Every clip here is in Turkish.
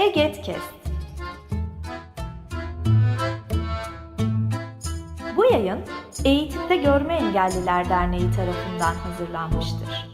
Egetkest. Bu yayın Eğitimde Görme Engelliler Derneği tarafından hazırlanmıştır.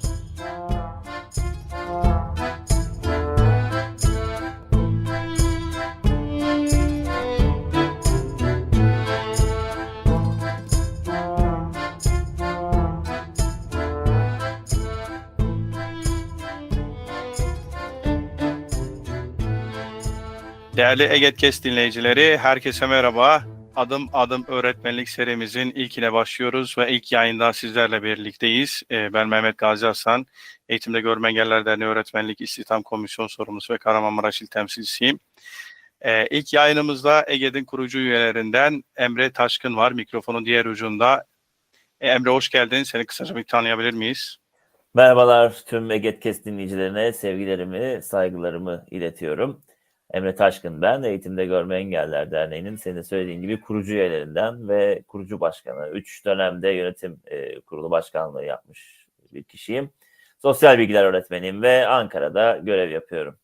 Değerli Egetkes dinleyicileri, herkese merhaba. Adım adım öğretmenlik serimizin ilkine başlıyoruz ve ilk yayında sizlerle birlikteyiz. Ee, Ben Mehmet Gazi Hasan, Eğitimde Görme Engeller Derneği Öğretmenlik İstihdam Komisyon Sorumlusu ve Kahramanmaraş İl Temsilcisiyim. Ee, İlk yayınımızda Ege'nin kurucu üyelerinden Emre Taşkın var, mikrofonun diğer ucunda. Ee, Emre hoş geldin, seni kısaca bir tanıyabilir miyiz? Merhabalar tüm Egetkes dinleyicilerine sevgilerimi, saygılarımı iletiyorum. Emre Taşkın ben, Eğitimde Görme Engeller Derneği'nin senin söylediğin gibi kurucu üyelerinden ve kurucu başkanı. Üç dönemde yönetim e, kurulu başkanlığı yapmış bir kişiyim. Sosyal bilgiler öğretmeniyim ve Ankara'da görev yapıyorum.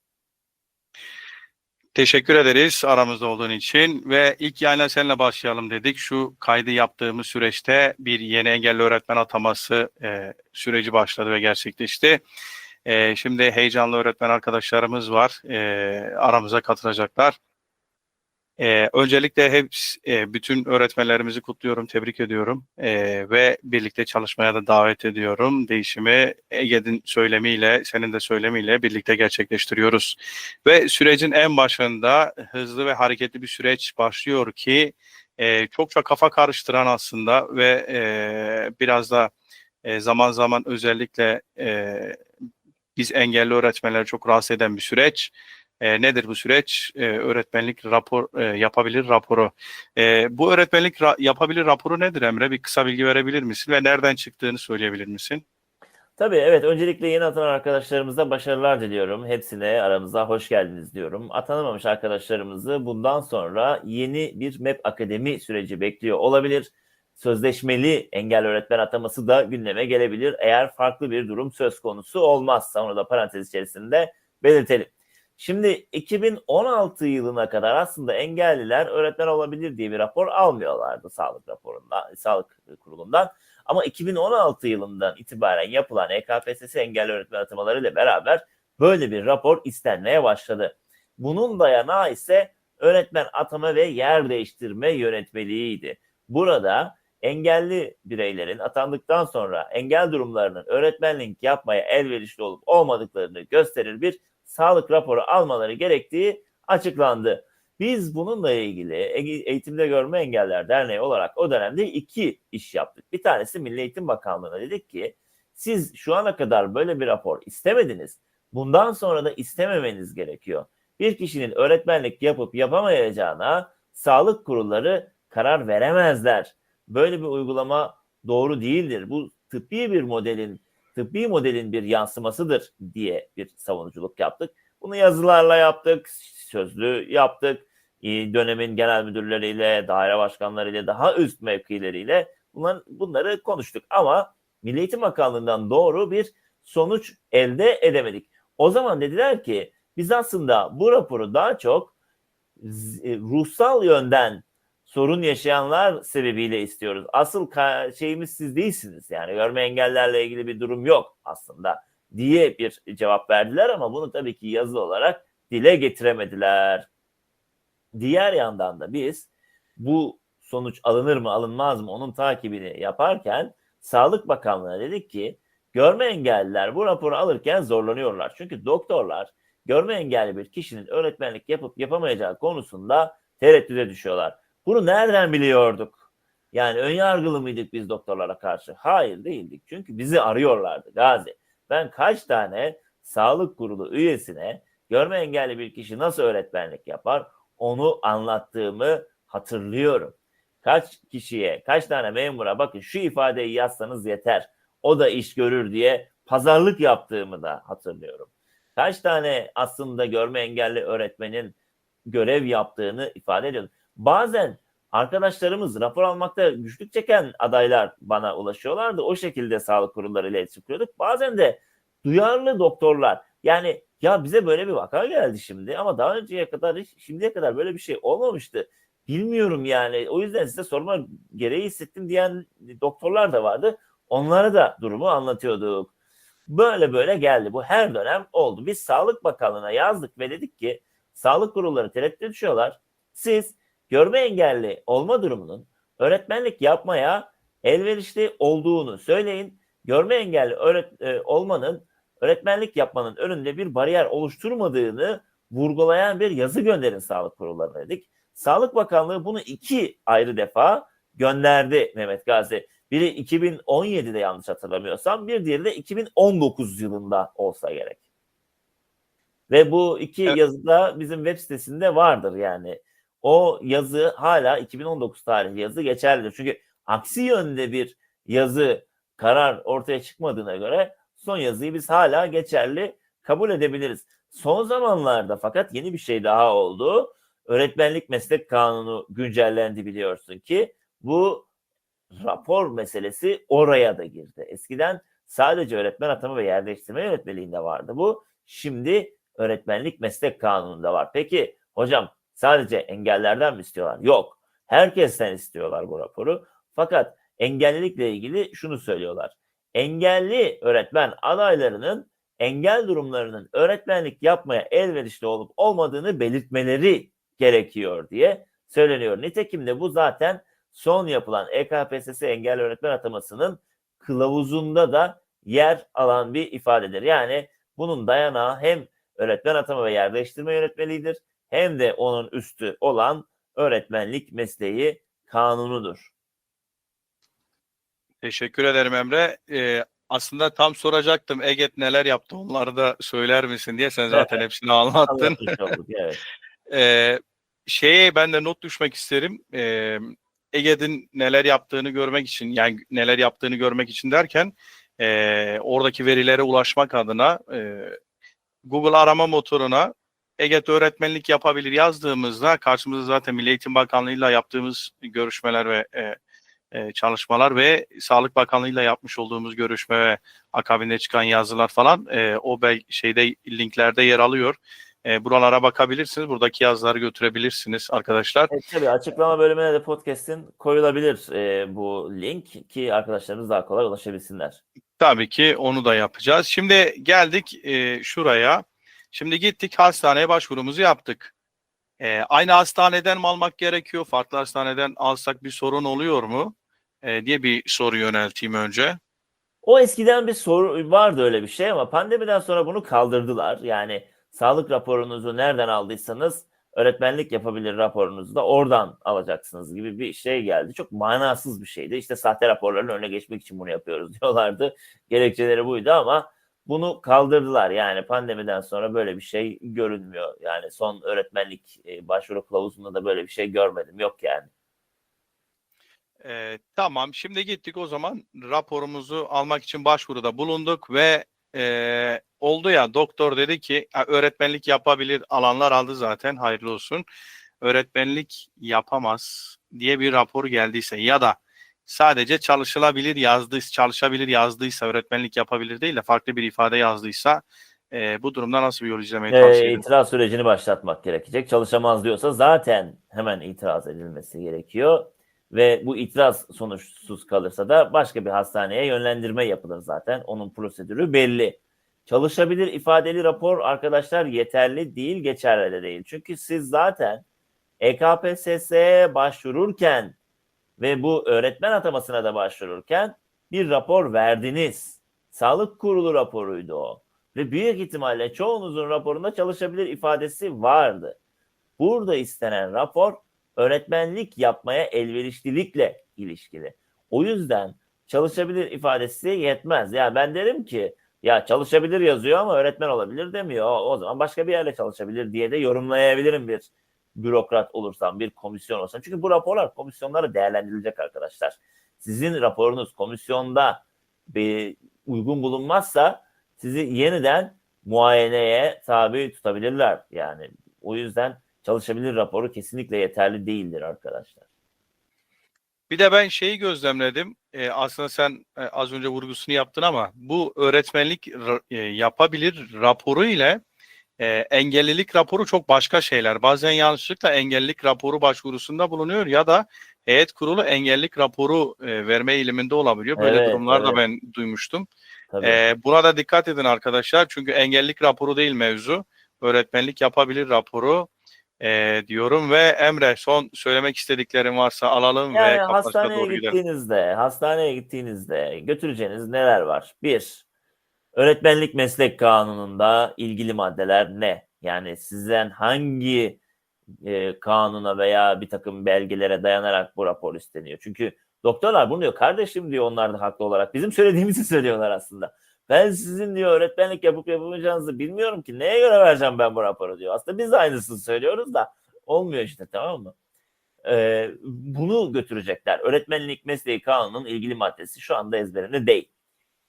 Teşekkür ederiz aramızda olduğun için ve ilk yayına seninle başlayalım dedik. Şu kaydı yaptığımız süreçte bir yeni engelli öğretmen ataması e, süreci başladı ve gerçekleşti. E, şimdi heyecanlı öğretmen arkadaşlarımız var. E, aramıza katılacaklar. E, öncelikle hep e, bütün öğretmenlerimizi kutluyorum, tebrik ediyorum E, ve birlikte çalışmaya da davet ediyorum. Değişimi Ege'nin söylemiyle, senin de söylemiyle birlikte gerçekleştiriyoruz. Ve sürecin en başında hızlı ve hareketli bir süreç başlıyor ki e, çokça kafa karıştıran aslında ve e, biraz da e, zaman zaman özellikle e, biz engelli öğretmenleri çok rahatsız eden bir süreç. E, nedir bu süreç? E, öğretmenlik rapor e, yapabilir raporu. E, bu öğretmenlik ra- yapabilir raporu nedir Emre? Bir kısa bilgi verebilir misin ve nereden çıktığını söyleyebilir misin? Tabii evet öncelikle yeni atanan arkadaşlarımıza başarılar diliyorum. Hepsine aramıza hoş geldiniz diyorum. Atanamamış arkadaşlarımızı bundan sonra yeni bir MEP Akademi süreci bekliyor olabilir. Sözleşmeli engel öğretmen ataması da gündeme gelebilir. Eğer farklı bir durum söz konusu olmazsa onu da parantez içerisinde belirtelim. Şimdi 2016 yılına kadar aslında engelliler öğretmen olabilir diye bir rapor almıyorlardı sağlık raporundan, sağlık kurulundan. Ama 2016 yılından itibaren yapılan EKPSS engelli öğretmen atamaları ile beraber böyle bir rapor istenmeye başladı. Bunun dayanağı ise öğretmen atama ve yer değiştirme yönetmeliğiydi. Burada engelli bireylerin atandıktan sonra engel durumlarının öğretmenlik yapmaya elverişli olup olmadıklarını gösterir bir sağlık raporu almaları gerektiği açıklandı. Biz bununla ilgili Eğitimde Görme Engeller Derneği olarak o dönemde iki iş yaptık. Bir tanesi Milli Eğitim Bakanlığı'na dedik ki siz şu ana kadar böyle bir rapor istemediniz. Bundan sonra da istememeniz gerekiyor. Bir kişinin öğretmenlik yapıp yapamayacağına sağlık kurulları karar veremezler. Böyle bir uygulama doğru değildir. Bu tıbbi bir modelin tıbbi modelin bir yansımasıdır diye bir savunuculuk yaptık. Bunu yazılarla yaptık, sözlü yaptık. Dönemin genel müdürleriyle, daire başkanlarıyla, daha üst mevkileriyle bunlar, bunları konuştuk. Ama Milli Eğitim Bakanlığı'ndan doğru bir sonuç elde edemedik. O zaman dediler ki biz aslında bu raporu daha çok e, ruhsal yönden sorun yaşayanlar sebebiyle istiyoruz. Asıl şeyimiz siz değilsiniz. Yani görme engellerle ilgili bir durum yok aslında diye bir cevap verdiler ama bunu tabii ki yazılı olarak dile getiremediler. Diğer yandan da biz bu sonuç alınır mı alınmaz mı onun takibini yaparken Sağlık Bakanlığı'na dedik ki görme engelliler bu raporu alırken zorlanıyorlar. Çünkü doktorlar görme engelli bir kişinin öğretmenlik yapıp yapamayacağı konusunda tereddüde düşüyorlar. Bunu nereden biliyorduk? Yani ön yargılı mıydık biz doktorlara karşı? Hayır değildik. Çünkü bizi arıyorlardı Gazi. Ben kaç tane sağlık kurulu üyesine görme engelli bir kişi nasıl öğretmenlik yapar onu anlattığımı hatırlıyorum. Kaç kişiye, kaç tane memura bakın şu ifadeyi yazsanız yeter. O da iş görür diye pazarlık yaptığımı da hatırlıyorum. Kaç tane aslında görme engelli öğretmenin görev yaptığını ifade ediyorum. Bazen arkadaşlarımız rapor almakta güçlük çeken adaylar bana ulaşıyorlardı. O şekilde sağlık kurullarıyla iletişim kuruyorduk. Bazen de duyarlı doktorlar yani Ya bize böyle bir vaka geldi şimdi ama daha önceye kadar hiç şimdiye kadar böyle bir şey olmamıştı. Bilmiyorum yani. O yüzden size sorma gereği hissettim diyen doktorlar da vardı. Onlara da durumu anlatıyorduk. Böyle böyle geldi. Bu her dönem oldu. Biz Sağlık Bakanlığı'na yazdık ve dedik ki sağlık kurulları tereddüt düşüyorlar. Siz görme engelli olma durumunun öğretmenlik yapmaya elverişli olduğunu söyleyin. Görme engelli öğret- e, olmanın öğretmenlik yapmanın önünde bir bariyer oluşturmadığını vurgulayan bir yazı gönderin sağlık kurullarına dedik. Sağlık Bakanlığı bunu iki ayrı defa gönderdi Mehmet Gazi. Biri 2017'de yanlış hatırlamıyorsam bir diğeri de 2019 yılında olsa gerek. Ve bu iki Evet. yazı da bizim web sitesinde vardır yani. O yazı hala 2019 tarihli yazı geçerlidir. Çünkü aksi yönde bir yazı karar ortaya çıkmadığına göre son yazıyı biz hala geçerli kabul edebiliriz. Son zamanlarda fakat yeni bir şey daha oldu. Öğretmenlik meslek kanunu güncellendi biliyorsun ki bu rapor meselesi oraya da girdi. Eskiden sadece öğretmen atama ve yer değiştirme yönetmeliğinde vardı bu. Şimdi öğretmenlik meslek kanununda var. Peki hocam sadece engellerden mi istiyorlar? Yok. Herkesten istiyorlar bu raporu. Fakat engellilikle ilgili şunu söylüyorlar. Engelli öğretmen adaylarının engel durumlarının öğretmenlik yapmaya elverişli olup olmadığını belirtmeleri gerekiyor diye söyleniyor. Nitekim de bu zaten son yapılan EKPSS engelli öğretmen atamasının kılavuzunda da yer alan bir ifadedir. Yani bunun dayanağı hem öğretmen atama ve yer değiştirme yönetmeliğidir hem de onun üstü olan öğretmenlik mesleği kanunudur. Teşekkür ederim Emre. Ee, aslında tam soracaktım Eget neler yaptı onları da söyler misin diye sen zaten hepsini anlattın. Olduk, evet. Ee, şeye ben de not düşmek isterim. Ee, Ege'nin neler yaptığını görmek için yani neler yaptığını görmek için derken ee, oradaki verilere ulaşmak adına ee, Google arama motoruna Eget öğretmenlik yapabilir yazdığımızda karşımıza zaten Milli Eğitim Bakanlığı'yla yaptığımız görüşmeler ve e, e, çalışmalar ve Sağlık Bakanlığı'yla yapmış olduğumuz görüşme ve akabinde çıkan yazılar falan e, o bel şeyde linklerde yer alıyor. E, buralara bakabilirsiniz. Buradaki yazıları götürebilirsiniz arkadaşlar. Evet, tabii açıklama bölümüne de podcast'in koyulabilir e, bu link ki arkadaşlarımız daha kolay ulaşabilsinler. Tabii ki onu da yapacağız. Şimdi geldik e, şuraya. Şimdi gittik hastaneye başvurumuzu yaptık. E, aynı hastaneden mi almak gerekiyor? Farklı hastaneden alsak bir sorun oluyor mu? E, diye bir soru yönelteyim önce. O eskiden bir soru vardı öyle bir şey ama pandemiden sonra bunu kaldırdılar. Yani sağlık raporunuzu nereden aldıysanız öğretmenlik yapabilir raporunuzu da oradan alacaksınız gibi bir şey geldi. Çok manasız bir şeydi. İşte sahte raporların önüne geçmek için bunu yapıyoruz diyorlardı. Gerekçeleri buydu ama bunu kaldırdılar. Yani pandemiden sonra böyle bir şey görünmüyor. Yani son öğretmenlik e, başvuru kılavuzunda da böyle bir şey görmedim. Yok yani. Ee, tamam şimdi gittik o zaman raporumuzu almak için başvuruda bulunduk ve e, oldu ya doktor dedi ki "Ha, öğretmenlik yapabilir alanlar aldı zaten hayırlı olsun. Öğretmenlik yapamaz diye bir rapor geldiyse ya da sadece çalışılabilir yazdıysa çalışabilir yazdıysa öğretmenlik yapabilir değil de farklı bir ifade yazdıysa e, bu durumda nasıl bir yol izlemeyi Ee, tavsiye ederim? itiraz sürecini başlatmak gerekecek. Çalışamaz diyorsa zaten hemen itiraz edilmesi gerekiyor. Ve bu itiraz sonuçsuz kalırsa da başka bir hastaneye yönlendirme yapılır zaten. Onun prosedürü belli. Çalışabilir ifadeli rapor arkadaşlar yeterli değil, geçerli de değil. Çünkü siz zaten E EKPSS'ye başvururken ve bu öğretmen atamasına da başvururken bir rapor verdiniz. Sağlık kurulu raporuydu o. Ve büyük ihtimalle çoğunuzun raporunda çalışabilir ifadesi vardı. Burada istenen rapor öğretmenlik yapmaya elverişlilikle ilişkili. O yüzden çalışabilir ifadesi yetmez. Yani ben derim ki ya çalışabilir yazıyor ama öğretmen olabilir demiyor. O, o zaman başka bir yerde çalışabilir diye de yorumlayabilirim bir bürokrat olursam, bir komisyon olsam. Çünkü bu raporlar komisyonlara değerlendirilecek arkadaşlar. Sizin raporunuz komisyonda bir uygun bulunmazsa sizi yeniden muayeneye tabi tutabilirler. Yani o yüzden çalışabilir raporu kesinlikle yeterli değildir arkadaşlar. Bir de ben şeyi gözlemledim. Ee, aslında sen e, az önce vurgusunu yaptın ama bu öğretmenlik e, yapabilir raporu ile e, engellilik raporu çok başka şeyler. Bazen yanlışlıkla engellilik raporu başvurusunda bulunuyor ya da heyet kurulu engellilik raporu e, verme eğiliminde olabiliyor. Böyle Evet, durumlar da evet. ben duymuştum. Tabii. E, buna da dikkat edin arkadaşlar. Çünkü engellilik raporu değil mevzu. Öğretmenlik yapabilir raporu e, diyorum ve Emre son söylemek istediklerin varsa alalım ve Yani kapanışa hastaneye doğru gidelim. gittiğinizde, hastaneye gittiğinizde götüreceğiniz neler var? Bir, öğretmenlik meslek kanununda ilgili maddeler ne? Yani sizden hangi e, kanuna veya bir takım belgelere dayanarak bu rapor isteniyor? Çünkü doktorlar bunu diyor, kardeşim diyor onlar da haklı olarak. Bizim söylediğimizi söylüyorlar aslında. Ben sizin diyor öğretmenlik yapıp yapamayacağınızı bilmiyorum ki. Neye göre vereceğim ben bu raporu diyor. Aslında biz de aynısını söylüyoruz da olmuyor işte tamam mı? Ee, bunu götürecekler. Öğretmenlik mesleği kanunun ilgili maddesi şu anda ezberinde değil.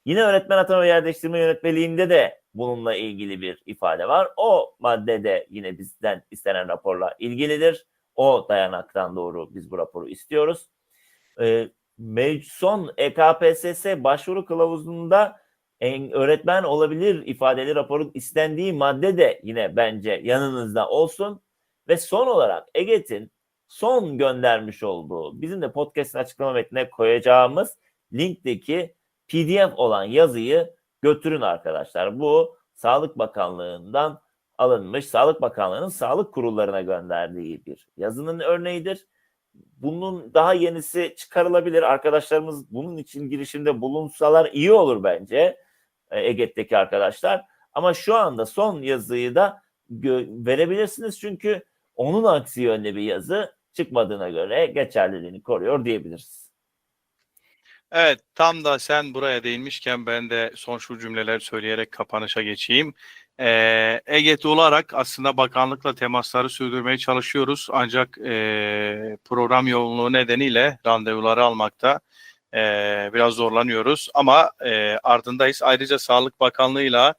Yine öğretmen atama ve yer değiştirme yönetmeliğinde de bununla ilgili bir ifade var. O maddede yine bizden istenen raporla ilgilidir. O dayanaktan doğru biz bu raporu istiyoruz. Ee, son EKPSS başvuru kılavuzunda en, öğretmen olabilir ifadeli raporun istendiği madde de yine bence yanınızda olsun. Ve son olarak EGET'in son göndermiş olduğu bizim de podcast'ın açıklama metnine koyacağımız linkteki PDF olan yazıyı götürün arkadaşlar. Bu Sağlık Bakanlığı'ndan alınmış. Sağlık Bakanlığı'nın sağlık kurullarına gönderdiği bir yazının örneğidir. Bunun daha yenisi çıkarılabilir. Arkadaşlarımız bunun için girişimde bulunsalar iyi olur bence. e, EGET'teki arkadaşlar. Ama şu anda son yazıyı da verebilirsiniz çünkü onun aksi yönde bir yazı çıkmadığına göre geçerliliğini koruyor diyebiliriz. Evet, tam da sen buraya değinmişken ben de son şu cümleler söyleyerek kapanışa geçeyim. Ee, EGET olarak aslında bakanlıkla temasları sürdürmeye çalışıyoruz. Ancak e, program yoğunluğu nedeniyle randevuları almakta e, biraz zorlanıyoruz. Ama e, ardındayız. Ayrıca Sağlık Bakanlığı'yla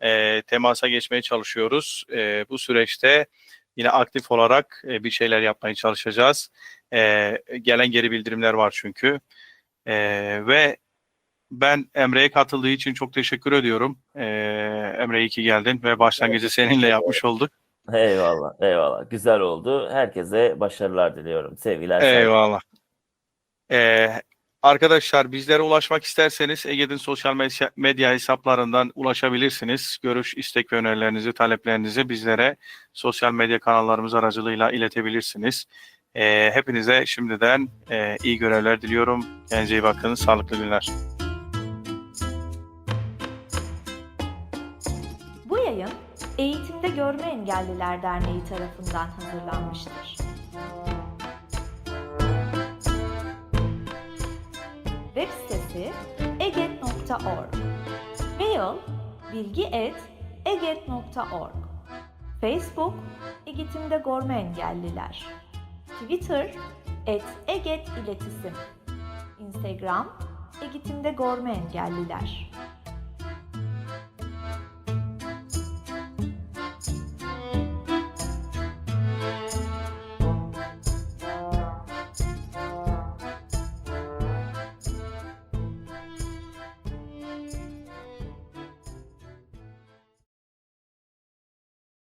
e, temasa geçmeye çalışıyoruz. E, bu süreçte yine aktif olarak e, bir şeyler yapmaya çalışacağız. E, gelen geri bildirimler var çünkü. Ee, ve ben Emre'ye katıldığı için çok teşekkür ediyorum. Ee, Emre iyi ki geldin ve başlangıcı seninle yapmış olduk. Eyvallah, eyvallah. Güzel oldu. Herkese başarılar diliyorum. Sevgiler. Eyvallah. Ee, arkadaşlar bizlere ulaşmak isterseniz Ege'nin sosyal medya hesaplarından ulaşabilirsiniz. Görüş, istek ve önerilerinizi, taleplerinizi bizlere sosyal medya kanallarımız aracılığıyla iletebilirsiniz. Ee, hepinize şimdiden e, iyi görevler diliyorum. Kendinize iyi bakın. Sağlıklı günler. Bu yayın Eğitimde Görme Engelliler Derneği tarafından hazırlanmıştır. Web sitesi eget.org Mail bilgi.eget.org Facebook Eğitimde Görme Engelliler Twitter et Eget İletisim Instagram Eğitimde Görme Engelliler